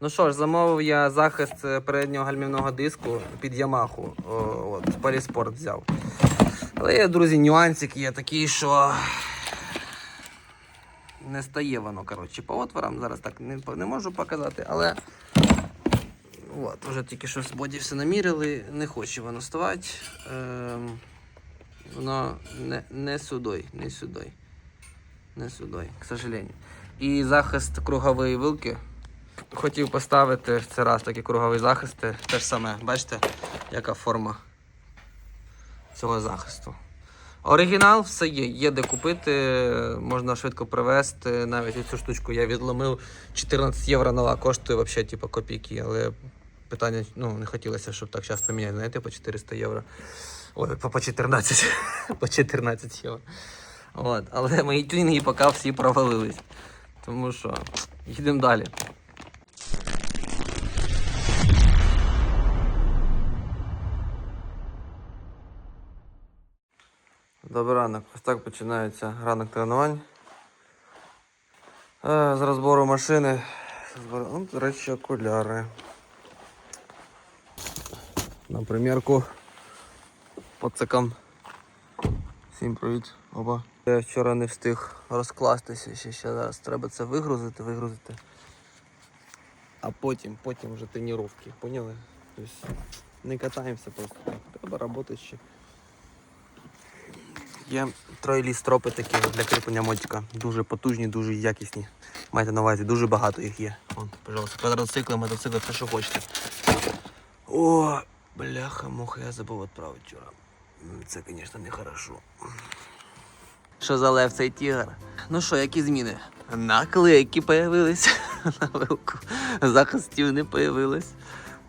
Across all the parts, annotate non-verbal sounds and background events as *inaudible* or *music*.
Ну що ж, замовив я захист е, переднього гальмівного диску під Ямаху. От, Поліспорт взяв. Але є, друзі, нюансик є такий, що не стає воно, коротше, по отворам. Зараз так не, не можу показати, але от, вже тільки що в боді все намірили, не хоче воно ставати. Ем, воно не, не сюди, не сюди. Не сюди, к сожалению. І захист кругової вилки. Хотів поставити це раз такі кругові захисти. Те ж саме, бачите, яка форма цього захисту. Оригінал все є, є де купити, можна швидко привезти. Навіть цю штучку я відломив. 14 євро нова коштує взагалі типу, копійки, але питання ну, не хотілося, щоб так часто міняти, знаєте, по 400 євро. Ой, по, по 14. *laughs* по 14 євро. От. Але мої тюнінги поки всі провалились. Тому що їдемо далі. Добрий ранок. Ось так починається ранок тренувань. Е, З розбору машини. Ну, до речі, окуляри. На примірку по цикам. Всім привіт, оба. Я вчора не встиг розкластися, ще, ще зараз треба це вигрузити, вигрузити. А потім, потім вже тренування, поняли? Тобто не катаємося просто. Треба працювати ще. Є тройлі стропи такі для кріплення мотика. Дуже потужні, дуже якісні. Майте на увазі, дуже багато їх є. Вон, пожалуйста, квадроцикли, мотоцикли, все що хочете. О, бляха, муха, я забув відправити вчора. Це, звісно, не хорошо. Що за лев цей тігр? Ну що, які зміни? Наклейки появились *laughs* на вилку. Захистів не появилось.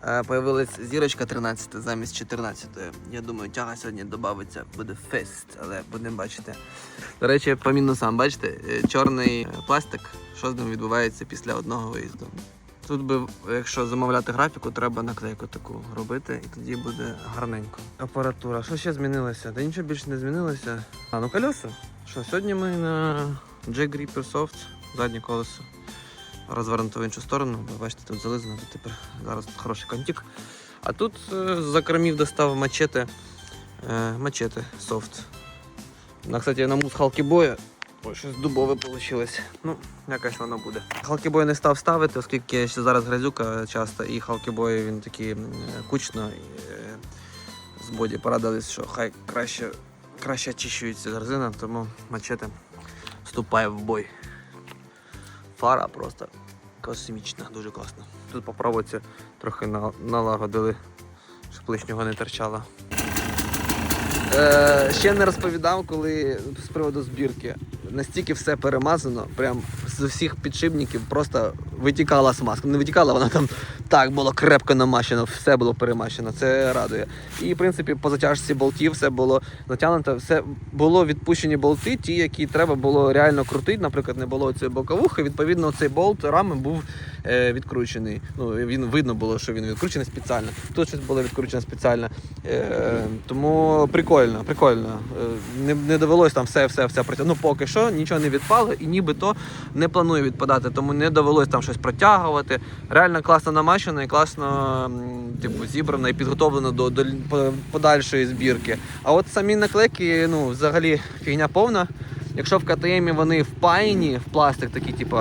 Е, Появилась зірочка 13 замість 14. Я думаю, тяга сьогодні додається, буде фест, але будемо бачити. До речі, по мінусам, бачите, е, чорний пластик, що з ним відбувається після одного виїзду. Тут би, якщо замовляти графіку, треба наклейку таку робити, і тоді буде гарненько. Апаратура. Що ще змінилося? Та нічого більше не змінилося. А, ну колеса. Що, сьогодні ми на Jack Gripper Soft, заднє колесо. Розвернуто в іншу сторону, бо бачите, тут зализано, тут тепер зараз тут хороший контік. А тут е, за кормів достав мачете. Е, мачете софт. На, кстати, на мус халкібоя. Ой, щось дубове вийшло. Ну, якось воно буде. Халкібой не став ставити, оскільки ще зараз грязюка часто, і халкібой він такий кучно. Е, з боді порадились, що хай краще, краще очищується резина, тому мачете вступає в бой. Фара просто космічна, дуже класно. Тут по проводці трохи на- налагодили, щоб лишнього не торчало. Е, ще не розповідав, коли з приводу збірки. Настільки все перемазано, прям з усіх підшипників просто витікала смазка. Не витікала, вона там так було крепко намащено, все було перемащено, це радує. І, в принципі, по затяжці болтів все було натягнуто, все було відпущені болти, ті, які треба було реально крутити. Наприклад, не було цієї боковухи. Відповідно, цей болт рами був е, відкручений. Ну, він видно було, що він відкручений спеціально. Тут щось було відкручено спеціально. Е, тому прикольно, прикольно. Е, не, не довелось там все, все, все протягнути. Ну, поки що нічого не відпало і нібито не планує відпадати, тому не довелось там щось протягувати. Реально класно намащено і класно типу, зібрано і підготовлено до, до подальшої збірки. А от самі наклейки, ну, взагалі фігня повна. Якщо в КТМі вони впаяні в пластик, такі, типу,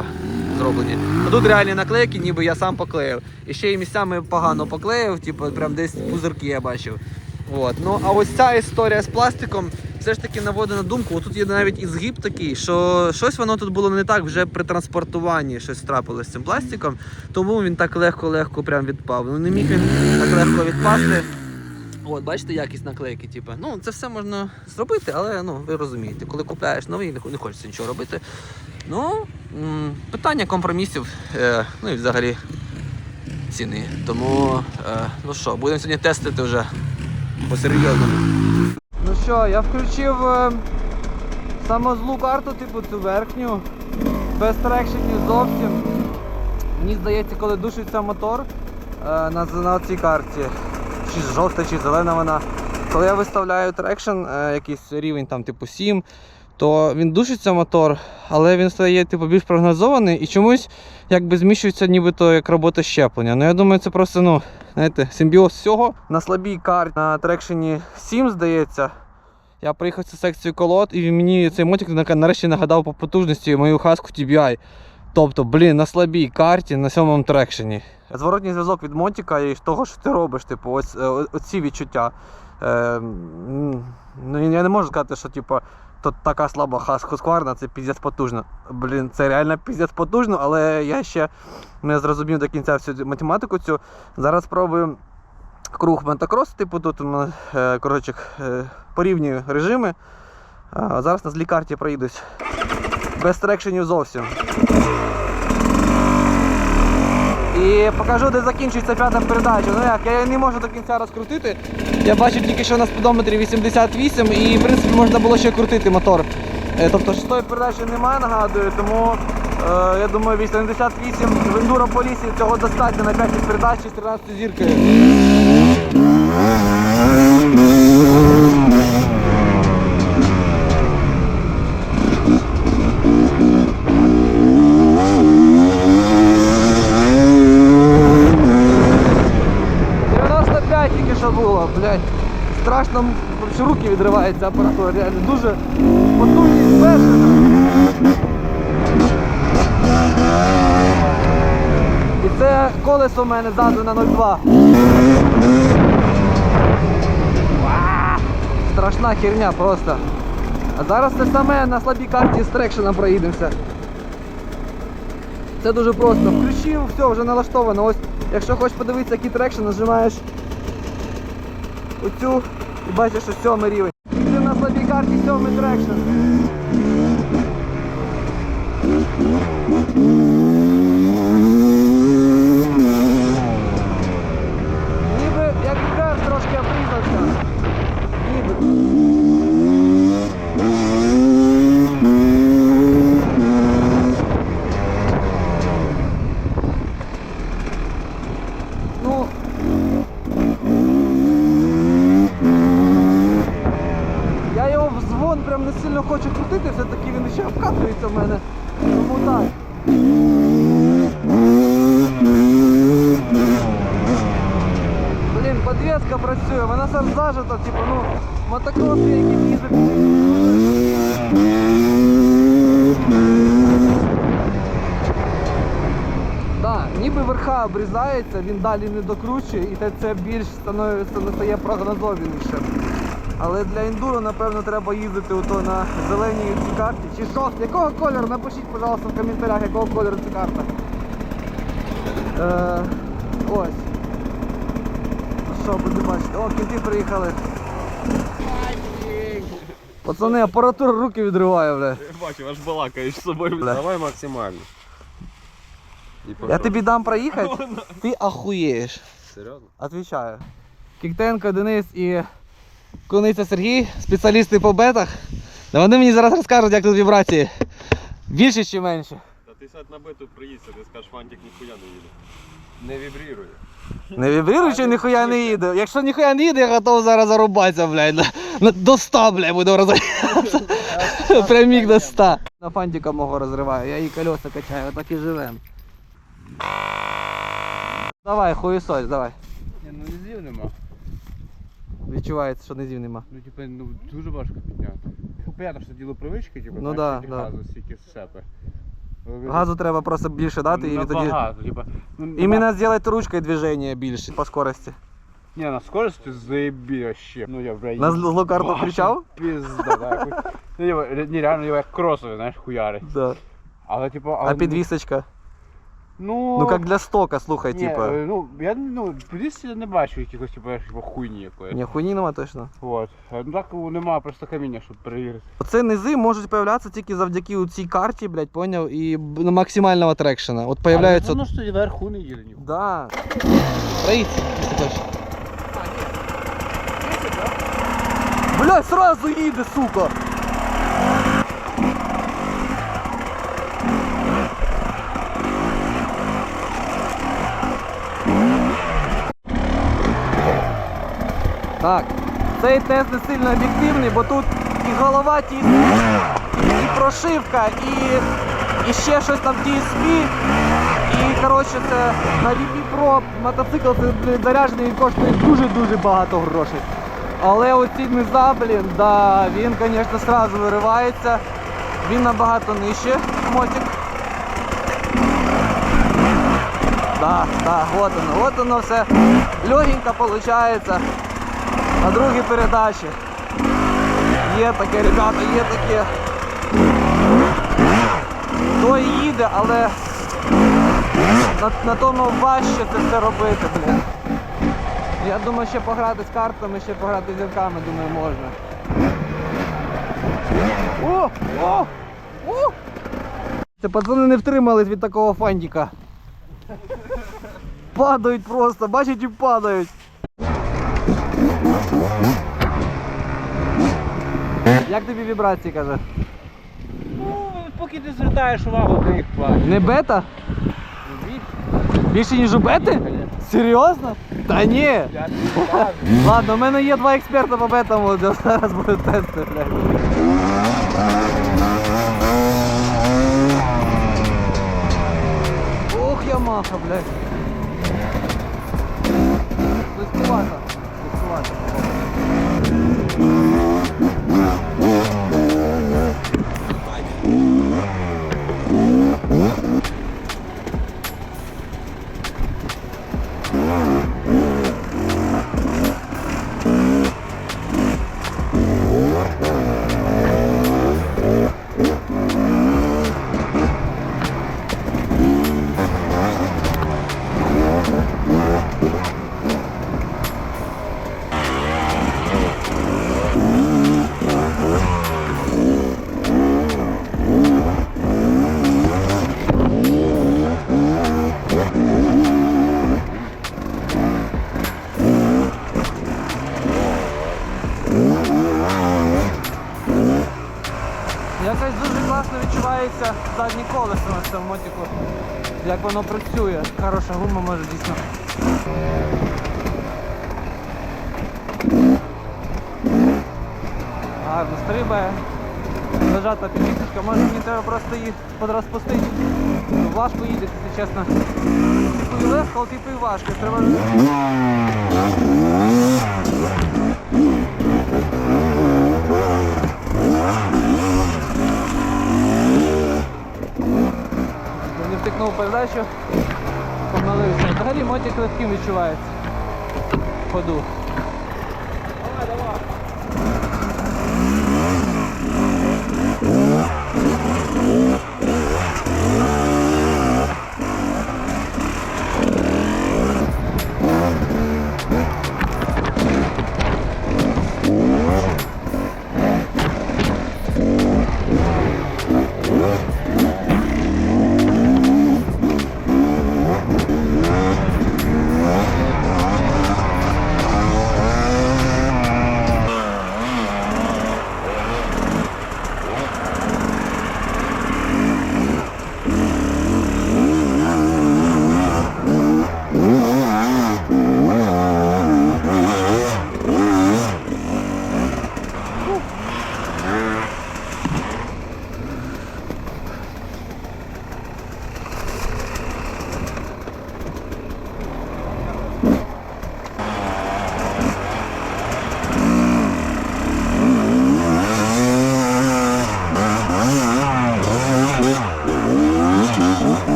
зроблені, то тут реальні наклейки, ніби я сам поклеїв. І ще й місцями погано поклеїв, типу, прям десь пузирки я бачив. От. Ну, а ось ця історія з пластиком все ж таки наводить на думку. От тут є навіть і згиб такий, що щось воно тут було не так вже при транспортуванні щось трапилось з цим пластиком, тому він так легко-легко прям відпав. Ну не міг він так легко відпасти. От, бачите, якість наклейки, типу. Ну, це все можна зробити, але ну, ви розумієте, коли купляєш новий, не, хочеться нічого робити. Ну, питання компромісів, е, ну і взагалі ціни. Тому, е, ну що, будемо сьогодні тестити вже по-серйозному. Ну що, я включив е, самозлу карту, типу цю верхню, без трекшенів зовсім. Мені здається, коли душиться мотор е, на, на цій карті, чи жовта, чи зелена вона, коли я виставляю трекшн, е, якийсь рівень там типу 7, то він душиться мотор, але він стає типу, більш прогнозований і чомусь якби зміщується нібито як робота щеплення. Ну я думаю, це просто, ну, знаєте, симбіоз всього. На слабій карті на трекшені 7, здається. Я приїхав цю секцію колод, і мені цей мотик нарешті нагадав по потужності мою хаску TBI. Тобто, блін, на слабій карті на сьомому трекшені. Зворотній зв'язок від мотика і того, що ти робиш, типу, ось е, оці відчуття. Е, ну, я не можу сказати, що типу, то така слаба хаскварна, це піздець потужно. Блін, це реально піздець потужно, але я ще не зрозумів до кінця всю математику цю. Зараз спробую круг Ментакрос, типу тут е, коротше, е, порівнюю режими. Зараз на злій карті проїдусь. Без трекшенів зовсім. І покажу, де закінчується п'ята передача. Ну як, я її не можу до кінця розкрутити. Я бачив тільки що на спідометрі 88 і в принципі можна було ще крутити мотор. Е, Тобто шестої передачі немає, нагадую, тому е, я думаю 88 в ендуро по цього достатньо на 5 передачі з 13 зіркою. – Страшно, м, вообще руки відриваються апаратура, реально дуже потужність бешена. І це колесо в мене ззаду на 0,2. Ва! Страшна херня просто. А зараз те саме на слабій карті з трекшеном проїдемося. Це дуже просто. Включив, все, вже налаштовано. Ось, якщо хочеш подивитися, який трекшн, нажимаєш оцю і бачиш, що сьомий рівень. Це на слабій карті сьомий трекшн. Ніби як кар трошки обрізався. Ніби. Ну. Я його в дзвон прям не сильно хочу крутити, все-таки він ще обкатується в мене. Тому так. Блін, подвеска працює, вона сам зажата, типу, ну, мотокроси, які їздять. Так, ніби обрізається, він далі не докручує і те- це більш становиться, стає прогнозовіше. Але для ендуро, напевно, треба їздити ото на зеленій цій карті. Чи жовтій. Якого кольору? Напишіть, пожалуйста, в коментарях, якого кольору ця карта. Е, ось. Що, будете бачити. О, кінці приїхали. Пацани, апаратура руки відриває, бля. Я бачу, аж балакаєш з собою. Давай максимально. Я тобі дам проїхати, *laughs* ти ахуєш. Серйозно? Отвічаю. Кіктенко Денис і Куниця Сергій, спеціалісти по бетах. Да вони мені зараз розкажуть, як тут вібрації. Більше чи менше. Та ти сядь на бету приїдься, ти скажеш, фантик ніхуя не їде. Не вібрірує. Не вібрируючи, ніхуя не їде. Якщо ніхуя не їде, я готов зараз зарубатися, блядь. До 100, блядь, буду розриватися. *laughs* Прямік до 100. На фантика мого розриваю, я її колеса качаю, так і живем. Давай, хуєсось, давай. Ні, ну низів нема. Відчувається, що низів нема. Ну, типу, ну дуже важко підняти. Ну, Понятно, що діло привички, типу, Ну знаєш, да, скільки да. газу, стільки сепи. Газу треба просто більше дати і тоді. Набагато, типу. Ну, Іменно зробити ручкою движення більше по скорості. Ні, на скорості заєбі вообще. Ну я вже На злу карту включав? Пізда, так. Ну, типу, ре- нереально, його як кросовий, знаєш, хуяри. Да. Але, типу, але... А підвісочка? Ну, Ну як для стока, слухай, ні, типа. е, Ну, я ну, підвісці я не бачу якихось, типу, типу, хуйні якоїсь. Ні, хуйні нема точно. Вот. Е, Ну так немає просто каміння, щоб перевірити. Оце низи можуть появлятися тільки завдяки цій карті, блядь, поняв, і б- максимального трекшена. От появляються. Ну, що вверху не їде ніхуя. Да. Проїдь, якщо хочеш. Блядь, сразу їде, сука! Так, цей тест не сильно об'єктивний, бо тут і голова тісна, і прошивка, і, і ще щось там DSP. І коротше це на VP Pro мотоцикл це заряджений він коштує дуже-дуже багато грошей. Але оці низа, блін, да, він, звісно, сразу виривається. Він набагато нижче мотик. Да, да, вот оно, вот оно все. Легенько получается. На другій передачі. Є таке, ребята, є таке. Той їде, але на, на тому важче це все робити, блін. Я думаю, ще пограти з картами, ще пограти з зірками, думаю, можна. О! О! О! Це пацани не втримались від такого фандіка. Падають просто, бачите, падають. Як тобі вібрації каже? Ну, поки ти звертаєш увагу, ти їх плачеш. Не бета? Більше ніж у бети? Серйозно? Та ні. Ладно, у мене є два експерта по бетам, от я зараз буду тести, блядь. Ох, Ямаха, блядь. Воно працює. Хороша гума може дійсно. Гарно стрибає. Зажата підвісочка, може мені треба просто її подрозпустити. Важко їде, якщо чесно. Типу і легко, типу і важко. Треба... Втикнув передачу, помилився. Взагалі мотик легким відчувається. Ходу.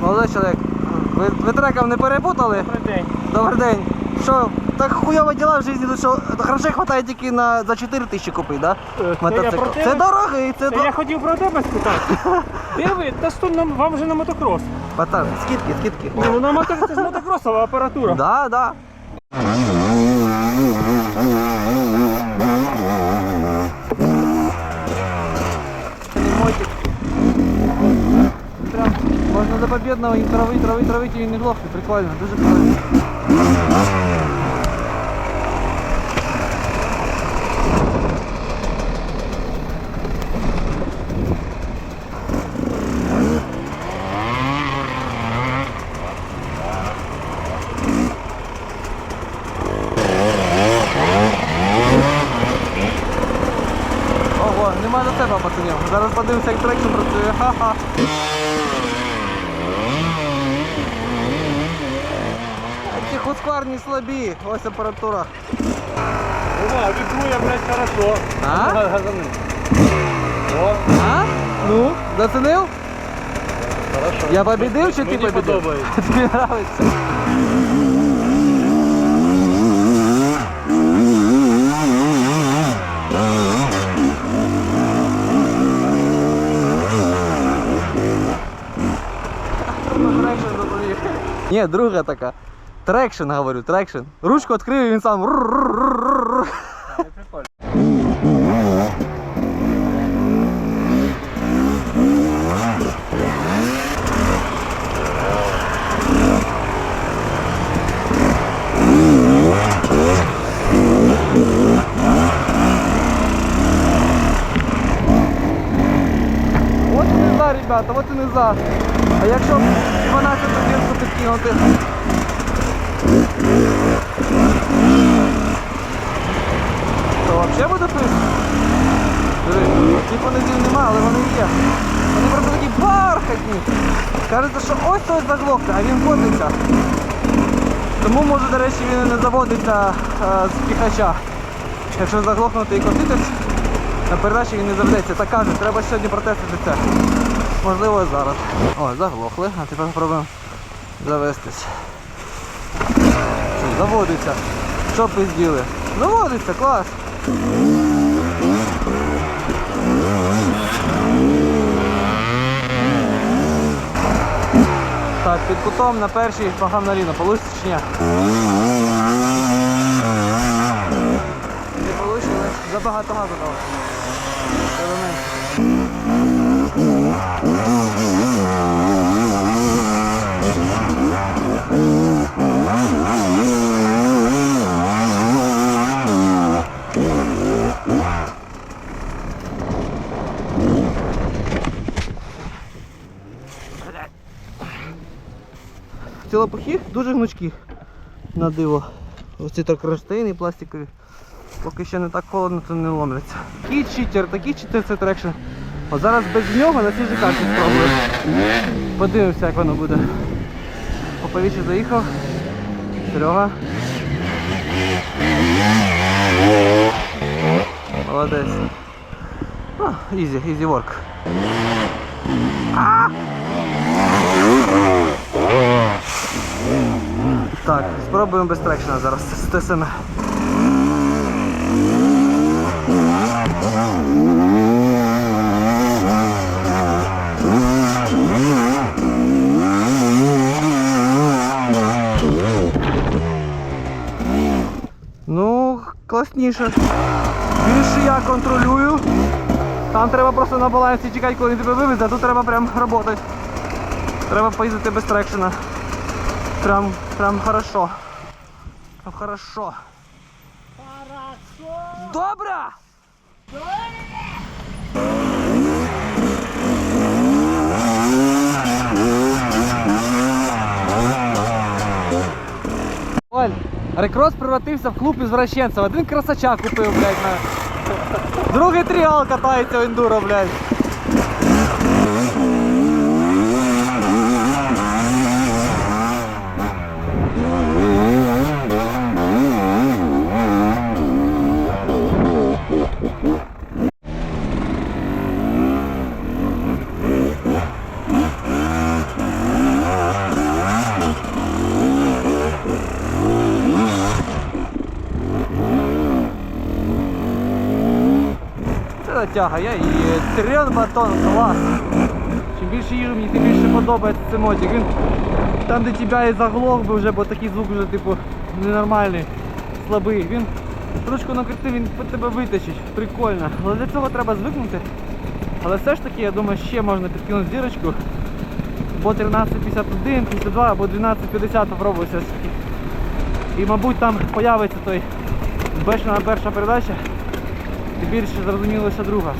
Молодой чоловік, ви, ви треком не перепутали? Добрий день. Добрий день. Що, так в що грошей хватає тільки на за 4 тисячі купити, да? Е, це я Мотоцикл. про тебе. Це дорогий, це Та до... я хотів про тебе спитати. *laughs* Де ви? Та сто нам вам вже на мотокрос. Пацан, скидки, скидки. Ні, ну на мотокрос це ж мотокросова апаратура. Да, да. Мотик. Прям можно до победного им травить, травить, травить, и не глохне. Прикольно, дуже прикольно. Зараз подивимося, як трекшн працює. Ха-ха. Хускварні слабі. Ось апаратура. Ова, вітрує, блядь, хорошо. А? Газани. О, А? Ну, зацінив? хорошо. Я побідив чи ти Мені побідив? подобається. *laughs* Тобі подобається? Ні, друга така. Трекшн, говорю, трекшн. Ручку відкрив і він сам. От не за, ребята, вот і не за. А якщо 12 годин, то підкинути. То взагалі буде писати? Ті понизів нема, але вони є. Вони просто такі бархатні. Кажеться, що ось той заглохне, а він водиться. Тому може, до речі, він не заводиться е, з піхача. Якщо заглохнути і котитись, на передачі він не заведеться. Так кажуть, треба сьогодні протестити це. Можливо, зараз. О, заглохли, а тепер спробуємо завестись. Заводиться. Що пизділи? Заводиться, клас. Так, під кутом на першій погам на рівно. Получиться чи ні? Не вийшло, забагато газу дало. Ці лопухи дуже гнучкі на диво. Оці так кронштейни пластикові. Поки ще не так холодно, то не ломляться. Такий читер, такий читер це трекшн. От зараз без нього на же карті спробую. Подивимося, як воно буде. Поповіче заїхав. Серега. Молодець. А, ізі, ізі ворк. А! Так, спробуємо без трекшена зараз з ТСМ. Ну, класніше. Більше я контролюю. Там треба просто на балансі чекати, коли він тебе вивезе, а тут треба прям працювати. Треба поїздити без трекшена. Прям, прям хорошо. Прям хорошо. Хорошо. Добре! Оль, рекрос превратився в клуб извращенцев. Один красача купив, блядь, на. Другий тріал катається в ендуро, блядь. Натяга, я і трен батон клас. Чим більше їжу, мені тим більше подобається цей мотик. Він там, де тебе і заглох би вже, бо такий звук вже типу ненормальний, слабий. Він ручку накрутив, він по тебе витащить. Прикольно. Але для цього треба звикнути. Але все ж таки, я думаю, ще можна підкинути зірочку. Або 1351, 52, або 1250 попробую все ж таки. І мабуть там появиться той бешена перша передача і більше зрозумілося друга.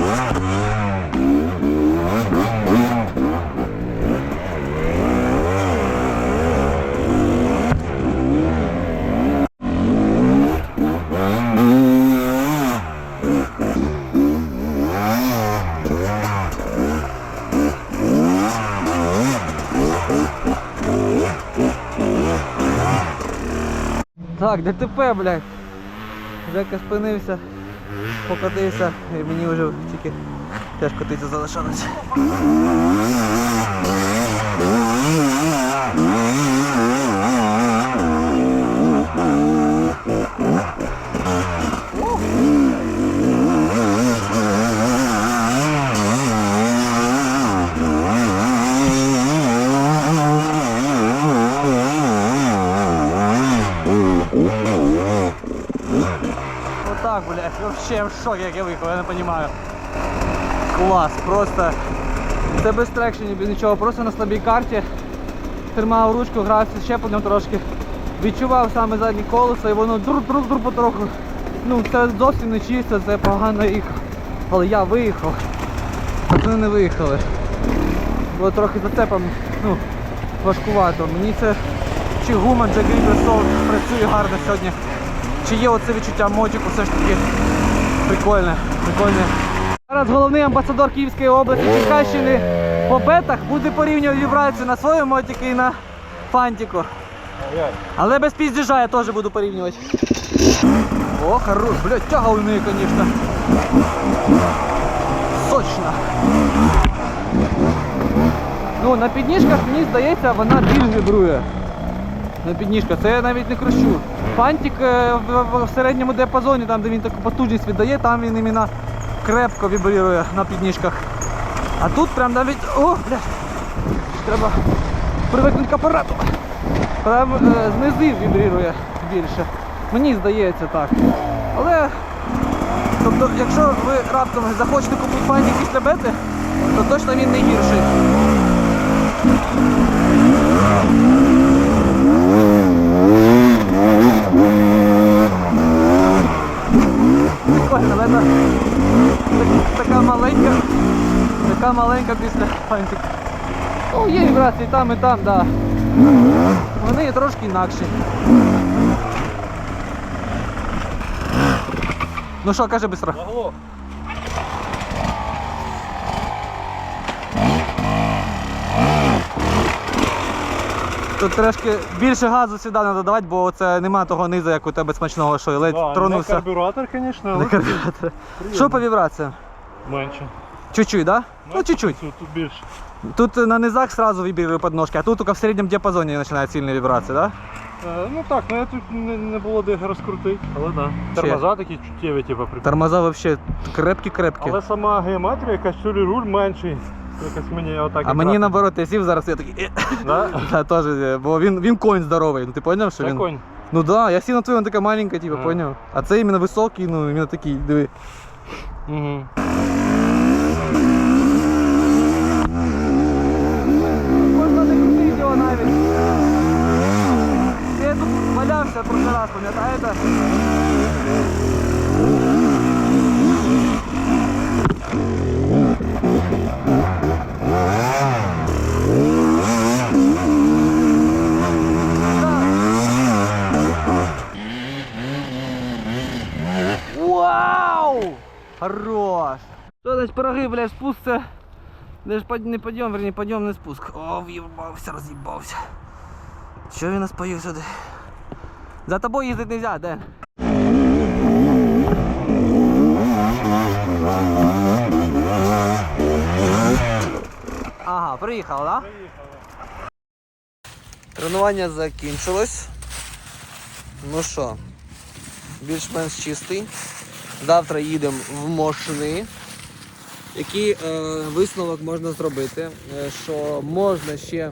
Wow. Так, ДТП, блядь. Жека спинився, покотився і мені вже тільки теж котиться залишалось. Отак, блядь, вообще в шокі, як я виїхав, я не розумію. Клас, просто. Це без трекшені, без нічого, просто на слабій карті. Тримав ручку, грався щепленням трошки. Відчував саме заднє колесо і воно друр-друр-друр потроху. Ну, це зовсім не чисто, це погано їхав. Але я виїхав. Пацани не виїхали. Було трохи зацепом, ну, важкувато. Мені це чи гума Jack Riversol працює гарно сьогодні. Чи є оце відчуття мотику все ж таки прикольне, прикольне. Зараз головний амбасадор Київської області Черкащини по бетах буде порівнювати вібрацію на своєму мотику і на фантику. Але без піздіжа я теж буду порівнювати. О, хорош, блядь, тяга у неї, звісно. Сочна. Ну, на підніжках, мені здається, вона більш вібрує. На підніжках, це я навіть не крущу. Фантик е, в, середньому діапазоні, там де він таку потужність віддає, там він іменно крепко вібрує на підніжках. А тут прям навіть. О, бля! Треба привикнути к апарату. Прям е, знизу вібрує більше. Мені здається так. Але тобто, якщо ви раптом захочете купити фантик після бети, то точно він не гірший. Прикольно, але так- така маленька, така маленька після фантик. Ну, є вібрації там і там. Да. Вони є трошки інакші. Ну що, каже быстро. Тут трошки більше газу сюди треба давати, бо це нема того низу, як у тебе смачного, що ледь тронувся. карбюратор, звісно, Не карбюратор. Що по вібраціям? менше. Чуть-чуть, да? Ну чуть-чуть. Тут, тут більше. Тут на низах сразу вибираю подножки, а тут только в среднем диапазоне начинает сильные вибрации, да? Е, ну так, ну я тут не, не було де розкрутити, але так. Да. Тормоза такі чуттєві, типу, при... Тормоза вообще крепкі-крепкі. Але сама геометрія, якась чулі руль менший. Якось мені отак. А мені наоборот, я сів зараз, я такий. «Е». Да? *laughs* Да, теж, е, бо він, він конь здоровий. Ну ти поняв, що Це він. конь. Ну да, я сів на твою, він така маленька, типу, Ага. поняв. А це іменно високий, ну іменно такий, диви. Угу. Можна не крутити його навіть. Я тут валявся прошлий раз, пам'ятаєте? Пироги, блядь, спуск це де ж под- не подйом, верні, подйом, не спуск. О, в'їбався, роз'їбався. Що він нас поїв сюди? За тобою їздити не можна. Ага, приїхав, да? Тренування закінчилось. Ну що, більш-менш чистий. Завтра їдемо в Мошни. Який е, висновок можна зробити? Е, що можна ще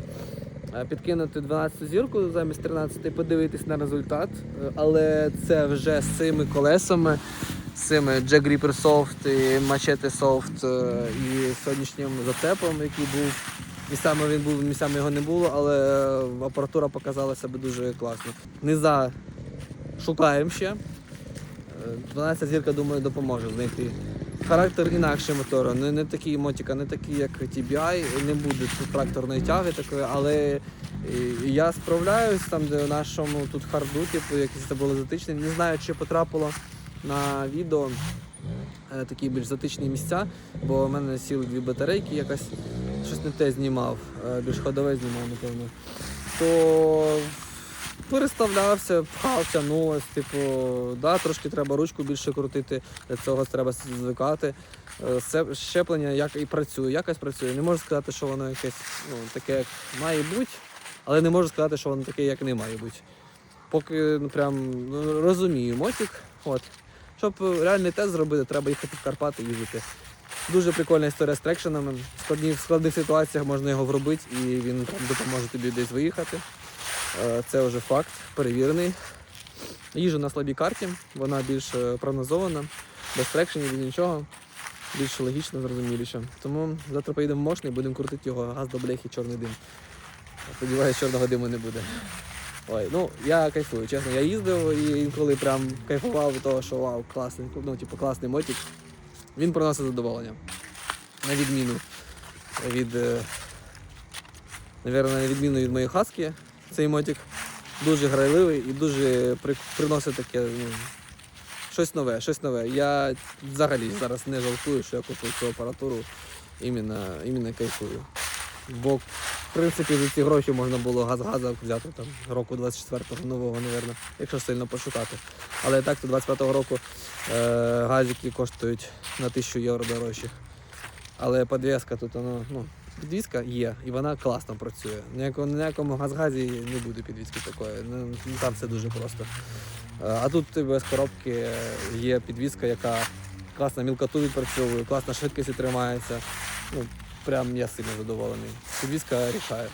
е, підкинути 12 зірку замість 13 подивитись на результат, але це вже з цими колесами, з цими Jack Gripper Soft і Machete Soft і сьогоднішнім зацепом, який був. Місцями він був, місцями його не було, але апаратура показала себе дуже класно. Низа шукаємо ще. Е, 12 зірка, думаю, допоможе знайти. Характер інакший мотора, не, не такий мотика, не такий, як TBI, не буде тут тракторної тяги такої, але е, я справляюсь там, де в нашому тут харду, типу, якийсь стабілізатичний. Не знаю, чи потрапило на відео е, такі більш затичні місця, бо в мене сіли дві батарейки, якось щось не те знімав, е, більш ходове знімав, напевно. То переставлявся, пхав, тягнулось, типу, да, трошки треба ручку більше крутити, для цього треба звикати. Це щеплення як і працює, якось працює. Не можу сказати, що воно якесь ну, таке, як має бути, але не можу сказати, що воно таке, як не має бути. Поки ну, прям ну, розумію мотик. От. Щоб реальний тест зробити, треба їхати в Карпати їздити. Дуже прикольна історія з трекшенами. В складних, в складних ситуаціях можна його вробити і він допоможе тобі десь виїхати. Е, Це вже факт, перевірений. Їжу на слабій карті, вона більш е, прогнозована, без трекшенів, без нічого. Більш логічно, зрозуміліше. Тому завтра поїдемо в Мошний, будемо крутити його газ до бляхи, чорний дим. Сподіваюсь, чорного диму не буде. Ой, ну я кайфую, чесно, я їздив і інколи прям кайфував від того, що вау, класний, ну, типу, класний мотик. Він приносить задоволення. На відміну від. е, Навірно, на відміну від моєї хаски, цей мотик дуже грайливий і дуже при, приносить таке ну, щось нове, щось нове. Я взагалі зараз не жалкую, що я купив цю апаратуру, іменно, іменно кайфую. Бо, в принципі, за ці гроші можна було газ-газа взяти там року 24-го нового, напевно, якщо сильно пошукати. Але так, то 25-го року е, газики коштують на 1000 євро дорожче. Але подвеска тут воно, ну, підвізка є, і вона класно працює. Ніякого, ніякому газ-газі не буде підвізки такої. Ну, там все дуже просто. Е, А тут без коробки є підвізка, яка класно мілкоту відпрацьовує, класна швидкість тримається. Ну, прям я сильно задоволений. Підвізка рішає.